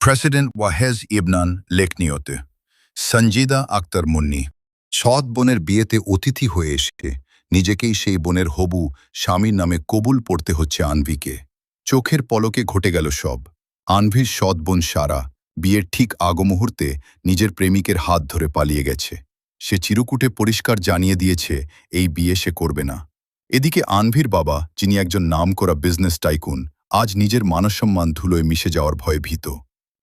President Wahej Ibnan লেকনিয়তে সঞ্জিদা আক্তার মুন্নি সৎ বোনের বিয়েতে অতিথি হয়ে এসে নিজেকেই সেই বোনের হবু স্বামীর নামে কবুল পড়তে হচ্ছে আনভিকে। চোখের পলকে ঘটে গেল সব। আনভির সৎ বোন সারা বিয়ের ঠিক আগমুহূর্তে নিজের প্রেমিকের হাত ধরে পালিয়ে গেছে। সে চিরকুটে পরিষ্কার জানিয়ে দিয়েছে, এই বিয়ে সে করবে না। এদিকে আনভির বাবা, যিনি একজন নামকরা বিজনেস টাইকুন আজ নিজের মানসম্মান ধুলোয় মিশে যাওয়ার ভয়ে ভীত।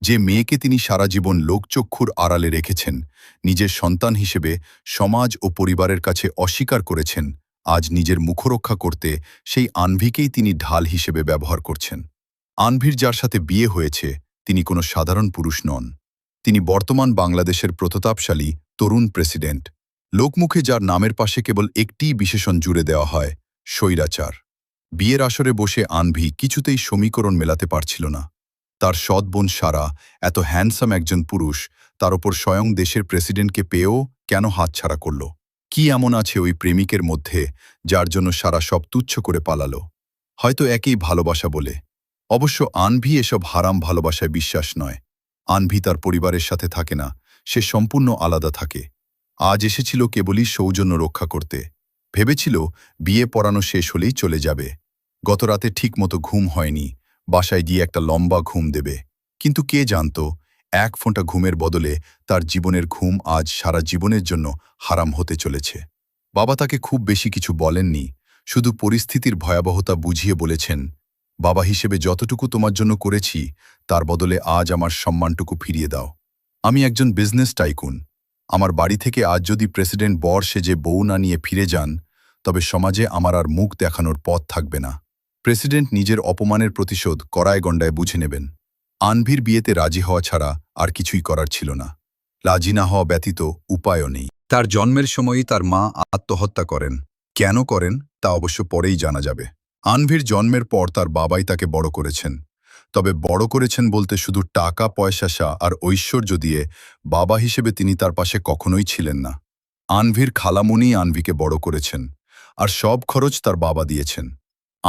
যে মেয়েকে তিনি সারা জীবন লোকচক্ষুর আড়ালে রেখেছেন, নিজের সন্তান হিসেবে সমাজ ও পরিবারের কাছে অস্বীকার করেছেন, আজ নিজের মুখরক্ষা করতে সেই আনভিকেই তিনি ঢাল হিসেবে ব্যবহার করছেন। আনভির যার সাথে বিয়ে হয়েছে, তিনি কোনো সাধারণ পুরুষ নন। তিনি বর্তমান বাংলাদেশের প্রতাপশালী, তরুণ প্রেসিডেন্ট। লোকমুখে যার নামের পাশে কেবল একটিই বিশেষণ জুড়ে দেওয়া হয়, স্বৈরাচার। বিয়ের আসরে বসে আনভি কিছুতেই সমীকরণ মেলাতে পারছিল না। তার সৎ বোন সারা, এত হ্যান্ডসাম একজন পুরুষ, তার ওপর স্বয়ং দেশের প্রেসিডেন্টকে পেয়েও কেন হাতছাড়া করল? কি এমন আছে ওই প্রেমিকের মধ্যে, যার জন্য সারা সব তুচ্ছ করে পালালো? হয়তো একই ভালোবাসা বলে। অবশ্য আনভি এসব হারাম ভালোবাসায় বিশ্বাস নয়। আনভি তার পরিবারের সাথে থাকে না, সে সম্পূর্ণ আলাদা থাকে। আজ এসেছিল কেবলই সৌজন্য রক্ষা করতে। ভেবেছিল বিয়ে পড়ানো শেষ হলেই চলে যাবে। গত রাতে ঠিকমতো ঘুম হয়নি। বাসায় গিয়ে একটা লম্বা ঘুম দেবে। কিন্তু কে জানত, এক ফোঁটা ঘুমের বদলে তার জীবনের ঘুম আজ সারা জীবনের জন্য হারাম হতে চলেছে। বাবা তাকে খুব বেশি কিছু বলেননি, শুধু পরিস্থিতির ভয়াবহতা বুঝিয়ে বলেছেন, বাবা হিসেবে যতটুকু তোমার জন্য করেছি, তার বদলে আজ আমার সম্মানটুকু ফিরিয়ে দাও। আমি একজন বিজনেস টাইকুন। আমার বাড়ি থেকে আজ যদি প্রেসিডেন্ট বর সেজে বউ না নিয়ে ফিরে যান, তবে সমাজে আমার আর মুখ দেখানোর পথ থাকবে না। প্রেসিডেন্ট নিজের অপমানের প্রতিশোধ করায় গণ্ডায় বুঝে নেবেন। আনভির বিয়েতে রাজি হওয়া ছাড়া আর কিছুই করার ছিল না। রাজি না হওয়া ব্যতীত উপায়ও নেই। তার জন্মের সময়ই তার মা আত্মহত্যা করেন। কেন করেন তা অবশ্য পরেই জানা যাবে। আনভির জন্মের পর তার বাবাই তাকে বড় করেছেন। তবে বড় করেছেন বলতে শুধু টাকা পয়সাসা আর ঐশ্বর্য দিয়ে বাবা হিসেবে তিনি তার পাশে কখনোই ছিলেন না। আনভির খালামুনি আনভিকে বড় করেছেন। আর সব খরচ তার বাবা দিয়েছেন।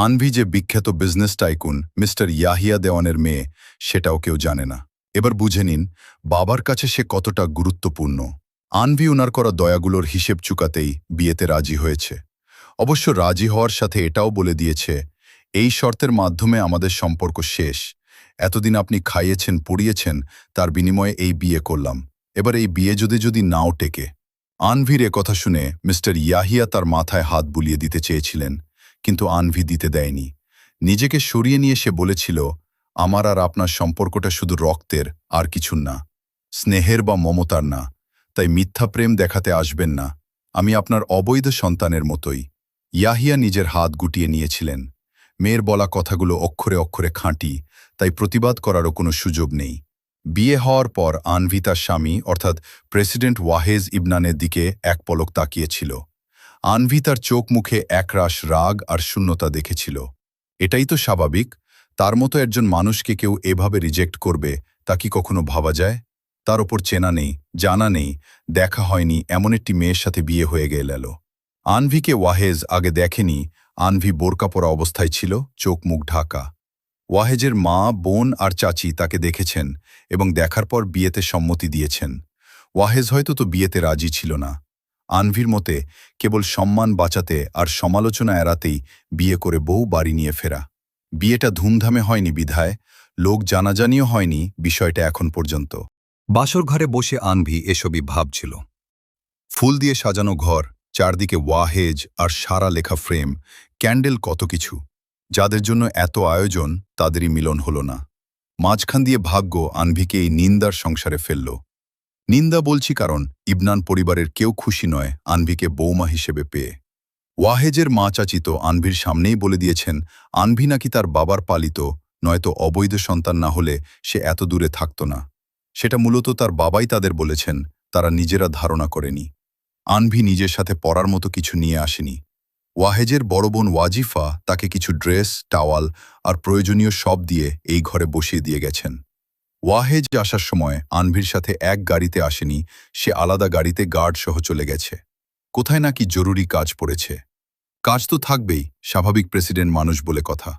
আনভি যে বিখ্যাত বিজনেস টাইকুন মিস্টার ইয়াহিয়া দেওয়ানের মেয়ে, সেটাও কেউ জানে না। এবার বুঝে নিন, বাবার কাছে সে কতটা গুরুত্বপূর্ণ। আনভি ওনার করা দয়াগুলোর হিসেব চুকাতেই বিয়েতে রাজি হয়েছে। অবশ্য রাজি হওয়ার সাথে এটাও বলে দিয়েছে, এই শর্তের মাধ্যমে আমাদের সম্পর্ক শেষ। এতদিন আপনি খাইয়েছেন, পড়িয়েছেন, তার বিনিময়ে এই বিয়ে করলাম। এবার এই বিয়ে যদি যদি নাও টেকে। আনভির কথা শুনে মিস্টার ইয়াহিয়া তার মাথায় হাত বুলিয়ে দিতে চেয়েছিলেন। কিন্তু আনভি দিতে দেয়নি। নিজেকে সরিয়ে নিয়ে সে বলেছিল, আমার আর আপনার সম্পর্কটা শুধু রক্তের, আর কিছু না। স্নেহের বা মমতার না। তাই মিথ্যা প্রেম দেখাতে আসবেন না। আমি আপনার অবৈধ সন্তানের মতোই। ইয়াহিয়া নিজের হাত গুটিয়ে নিয়েছিলেন। মেয়ের বলা কথাগুলো অক্ষরে অক্ষরে খাঁটি, তাই প্রতিবাদ করারও কোনো সুযোগ নেই। বিয়ে হওয়ার পর আনভি তার স্বামী, অর্থাৎ প্রেসিডেন্ট ওয়াহেজ ইবনানের দিকে এক পলক তাকিয়েছিল। আনভি তার চোখ মুখে একরাশ রাগ আর শূন্যতা দেখেছিল। এটাই তো স্বাভাবিক। তার মতো একজন মানুষকে কেউ এভাবে রিজেক্ট করবে, তা কি কখনো ভাবা যায়? তার ওপর চেনা নেই, জানা নেই, দেখা হয়নি, এমন একটি মেয়ের সাথে বিয়ে হয়ে গেল। আনভিকে ওয়াহেজ আগে দেখেনি, আনভি বোরকা পরা অবস্থায় ছিল, চোখ মুখ ঢাকা। ওয়াহেজের মা, বোন আর চাচি তাকে দেখেছেন এবং দেখার পর বিয়েতে সম্মতি দিয়েছেন। ওয়াহেজ হয়তো তো বিয়েতে রাজি ছিল না। আনভির মতে কেবল সম্মান বাঁচাতে আর সমালোচনা এড়াতেই বিয়ে করে বউ বাড়ি নিয়ে ফেরা। বিয়েটা ধুমধামে হয়নি বিধায়, লোক জানাজানিও হয়নি বিষয়টা এখন পর্যন্ত। বাসর ঘরে বসে আনভি এসবই ভাবছিল। ফুল দিয়ে সাজানো ঘর, চারদিকে ওয়াহেজ আর সারা লেখা ফ্রেম, ক্যান্ডেল কত কিছু। যাদের জন্য এত আয়োজন, তাদেরই মিলন হল না। মাঝখান দিয়ে ভাগ্য আনভিকে এই নিন্দার সংসারে ফেলল। নিন্দা বলছি কারণ ইবনান পরিবারের কেউ খুশি নয় আনভিকে বৌমা হিসেবে পেয়ে। ওয়াহেজের মা চাচিত আনভির সামনেই বলে দিয়েছেন, আনভি নাকি তার বাবার পালিত, নয়তো অবৈধ সন্তান না হলে সে এত দূরে থাকত না। সেটা মূলত তার বাবাই তাদের বলেছেন, তারা নিজেরা ধারণা করেনি। আনভি নিজের সাথে পরার মতো কিছু নিয়ে আসেনি। ওয়াহেজের বড় বোন ওয়াজিফা তাকে কিছু ড্রেস, টাওয়াল আর প্রয়োজনীয় সব দিয়ে এই ঘরে বসিয়ে দিয়ে গেছেন। ওয়াহেজ আসার সময় আনভির সাথে এক গাড়িতে আসেনি, সে আলাদা গাড়িতে গার্ড সহ চলে গেছে। কোথায় নাকি জরুরি কাজ পড়েছে? কাজ তো থাকবেই, স্বাভাবিক প্রেসিডেন্ট মানুষ বলে কথা।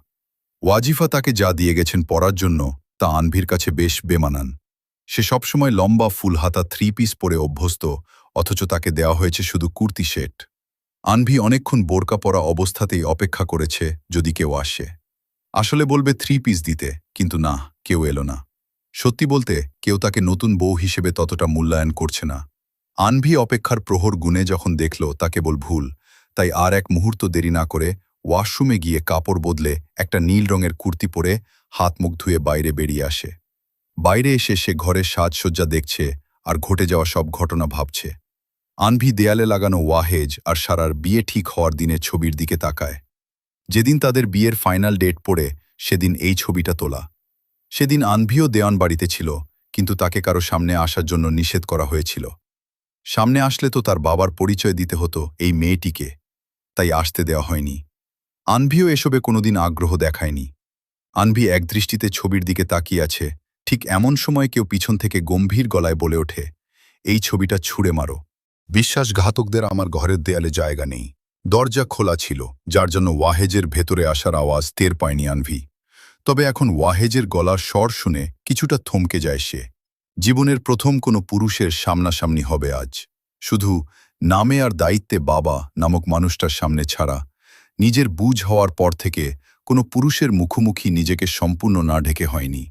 ওয়াজিফা তাকে যা দিয়ে গেছেন পড়ার জন্য, তা আনভির কাছে বেশ বেমানান। সে সবসময় লম্বা, ফুলহাতা থ্রি পিস পরে অভ্যস্ত, অথচ তাকে দেওয়া হয়েছে শুধু কুর্তি সেট। আনভি অনেকক্ষণ বোরকা পরা অবস্থাতেই অপেক্ষা করেছে যদি কেউ আসে। আসলে বলবে থ্রি পিস দিতে, কিন্তু না, কেউ এলো না। সত্যি বলতে, কেউ তাকে নতুন বউ হিসেবে ততটা মূল্যায়ন করছে না। আনভি অপেক্ষার প্রহর গুণে যখন দেখল, তা কেবল ভুল। তাই আর এক মুহূর্ত দেরি না করে ওয়াশরুমে গিয়ে কাপড় বদলে একটা নীল রঙের কুর্তি পরে হাত মুখ ধুয়ে বাইরে বেরিয়ে আসে। বাইরে এসে সে ঘরের সাজসজ্জা দেখছে আর ঘটে যাওয়া সব ঘটনা ভাবছে। আনভি দেয়ালে লাগানো ওয়াহেজ আর সারার বিয়ে ঠিক হওয়ার দিনের ছবির দিকে তাকায়। যেদিন তাদের বিয়ের ফাইনাল ডেট পড়ে, সেদিন এই ছবিটা তোলা। সেদিন আনভিও দেওয়ান বাড়িতে ছিল, কিন্তু তাকে কারও সামনে আসার জন্য নিষেধ করা হয়েছিল। সামনে আসলে তো তার বাবার পরিচয় দিতে হতো এই মেয়েটিকে, তাই আসতে দেওয়া হয়নি। আনভিও এসবে কোনোদিন আগ্রহ দেখায়নি। আনভি একদৃষ্টিতে ছবির দিকে তাকিয়ে আছে, ঠিক এমন সময় কেউ পিছন থেকে গম্ভীর গলায় বলে ওঠে, এই ছবিটা ছুঁড়ে মারো। বিশ্বাসঘাতকদের আমার ঘরের দেয়ালে জায়গা নেই। দরজা খোলা ছিল, যার জন্য ওয়াহেজের ভেতরে আসার আওয়াজ টের পায়নি আনভি। তবে এখন ওয়াহেজের গলার স্বর শুনে কিছুটা থমকে যায় সে। জীবনের প্রথম কোনো পুরুষের সামনাসামনি হবে আজ। শুধু নামে আর দায়িত্বে বাবা নামক মানুষটার সামনে ছাড়া, নিজের বুঝ হওয়ার পর থেকে কোনো পুরুষের মুখোমুখি নিজেকে সম্পূর্ণ না ঢেকে হয়নি।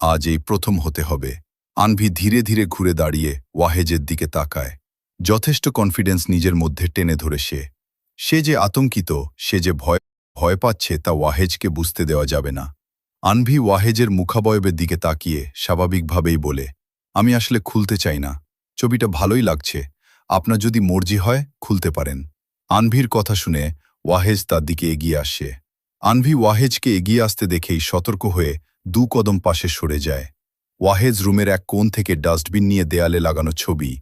আজ এই প্রথম হতে হবে। আনভি ধীরে ধীরে ঘুরে দাঁড়িয়ে ওয়াহেজের দিকে তাকায়। যথেষ্ট কনফিডেন্স নিজের মধ্যে টেনে ধরে সে। সে যে আতঙ্কিত, সে যে ভয় ভয় পাচ্ছে তা ওয়াহেজকে বুঝতে দেওয়া যাবে না। আনভি ওয়াহেজের মুখাবয়বের দিকে তাকিয়ে স্বাভাবিকভাবেই বলে, আমি আসলে খুলতে চাই না। ছবিটা ভালোই লাগছে। আপনার যদি মর্জি হয়, খুলতে পারেন। আনভির কথা শুনে ওয়াহেজ তার দিকে এগিয়ে আসে। আনভি ওয়াহেজকে এগিয়ে আসতে দেখেই সতর্ক হয়ে দু কদম পাশে সরে যায়। ওয়াহেজ রুমের এক কোণ থেকে ডাস্টবিন নিয়ে দেয়ালে লাগানো ছবি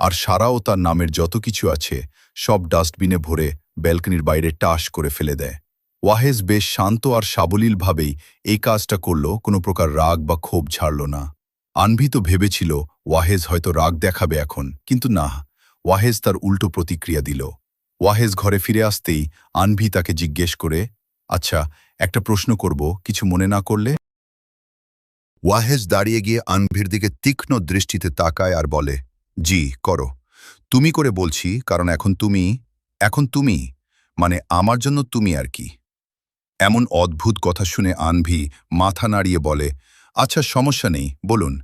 আর সারাও তার নামের যত কিছু আছে সব ডাস্টবিনে ভরে ব্যালকনির বাইরে টাস করে ফেলে দেয়। ওয়াহেজ বেশ শান্ত আর সাবলীলভাবেই এই কাজটা করল, কোনো প্রকার রাগ বা ক্ষোভ ছাড়ল না। আনভি তো ভেবেছিল ওয়াহেজ হয়তো রাগ দেখাবে এখন, কিন্তু না ওয়াহেজ তার উল্টো প্রতিক্রিয়া দিল। ওয়াহেজ ঘরে ফিরে আসতেই আনভি তাকে জিজ্ঞেস করে আচ্ছা একটা প্রশ্ন করব, কিছু মনে না করলে? ওয়াহেজ দাঁড়িয়ে গিয়ে আনভির দিকে তীক্ষ্ণ দৃষ্টিতে তাকায় আর বলে, জি, করো। তুমি করে বলছি, কারণ এখন তুমি এখন তুমি মানে আমার জন্য তুমি আর কি। এমন অদ্ভুত কথা শুনে আনভি মাথা নাড়িয়ে বলে আচ্ছা সমস্যা নেই, বলুন।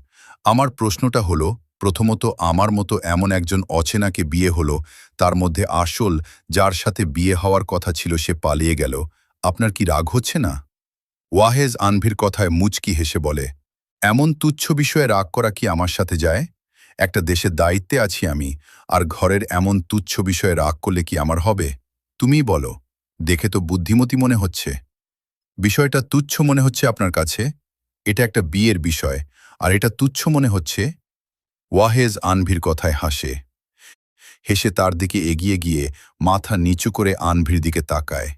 আমার প্রশ্নটা হলো, প্রথমত আমার মতো এমন একজন অচেনাকে বিয়ে হলো, তার মধ্যে আসল যার সাথে বিয়ে হওয়ার কথা ছিল সে পালিয়ে গেল। আপনার কি রাগ হচ্ছে না? ওয়াহেজ আনভির কথায় মুচকি হেসে বলে, এমন তুচ্ছ বিষয়ে রাগ করা কি আমার সাথে যায়? একটা দেশের দায়িত্বে আছি আমি, আর ঘরের এমন তুচ্ছ বিষয়ে রাগ করলে কি আমার হবে? তুমিই বলো। দেখে তো বুদ্ধিমতী মনে হচ্ছে। বিষয়টা তুচ্ছ মনে হচ্ছে আপনার কাছে, এটা একটা বিয়ের বিষয়, আর এটা তুচ্ছ মনে হচ্ছে ওয়াহেজ আনভির কথায় হাসে। হেসে তার দিকে এগিয়ে গিয়ে মাথা নিচু করে আনভির দিকে তাকায়।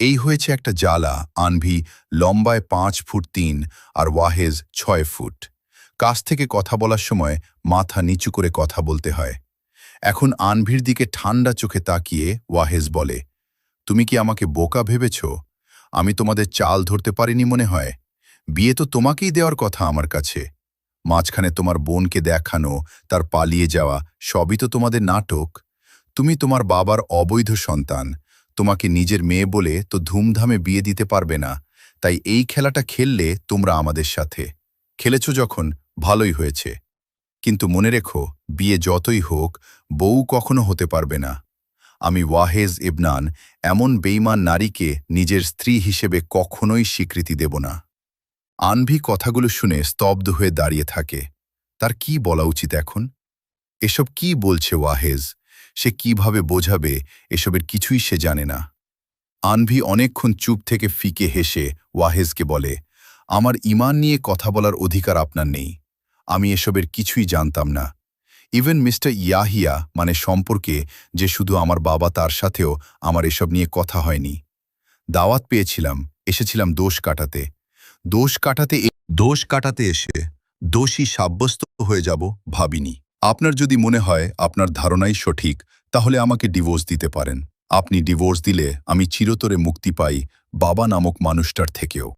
এই হয়েছে একটা জ্বালা, আনভি লম্বায় পাঁচ ফুট তিন আর ওয়াহেজ ছয় ফুট। কাছ থেকে কথা বলার সময় মাথা নিচু করে কথা বলতে হয়। এখন আনভির দিকে ঠান্ডা চোখে তাকিয়ে ওয়াহেজ বলে, তুমি কি আমাকে বোকা ভেবেছ? আমি তোমাদের চাল ধরতে পারিনি মনে হয়। বিয়ে তো তোমাকেই দেওয়ার কথা আমার কাছে। মাঝখানে তোমার বোনকে দেখানো, তার পালিয়ে যাওয়া, সবই তো তোমাদের নাটক। তুমি তোমার বাবার অবৈধ সন্তান। তোমাকে নিজের মেয়ে বলে তো ধুমধামে বিয়ে দিতে পারবে না। তাই এই খেলাটা খেললে তোমরা আমাদের সাথে। খেলেছ যখন, ভালোই হয়েছে। কিন্তু মনে রেখো, বিয়ে যতই হোক, বউ কখনো হতে পারবে না। আমি ওয়াহেজ ইবনান, এমন বেইমান নারীকে নিজের স্ত্রী হিসেবে কখনোই স্বীকৃতি দেব না। আনভি কথাগুলো শুনে স্তব্ধ হয়ে দাঁড়িয়ে থাকে। তার কি বলা উচিত এখন? এসব কি বলছে ওয়াহেজ? সে কীভাবে বোঝাবে? এসবের কিছুই সে জানে না। আনভি অনেকক্ষণ চুপ থেকে ফিকে হেসে ওয়াহেজকে বলে, আমার ইমান নিয়ে কথা বলার অধিকার আপনার নেই। আমি এসবের কিছুই জানতাম না। ইভেন মিস্টার ইয়াহিয়া মানে সম্পর্কে যে শুধু আমার বাবা তার সাথেও আমার এসব নিয়ে কথা হয়নি। দাওয়াত পেয়েছিলাম, এসেছিলাম দোষ কাটাতে। দোষ কাটাতে দোষ কাটাতে এসে দোষী সাব্যস্ত হয়ে যাব ভাবিনি। আপনার যদি মনে হয় আপনার ধারণাই সঠিক, তাহলে আমাকে ডিভোর্স দিতে পারেন। আপনি ডিভোর্স দিলে আমি চিরতরে মুক্তি পাই বাবা নামক মানুষটার থেকেও।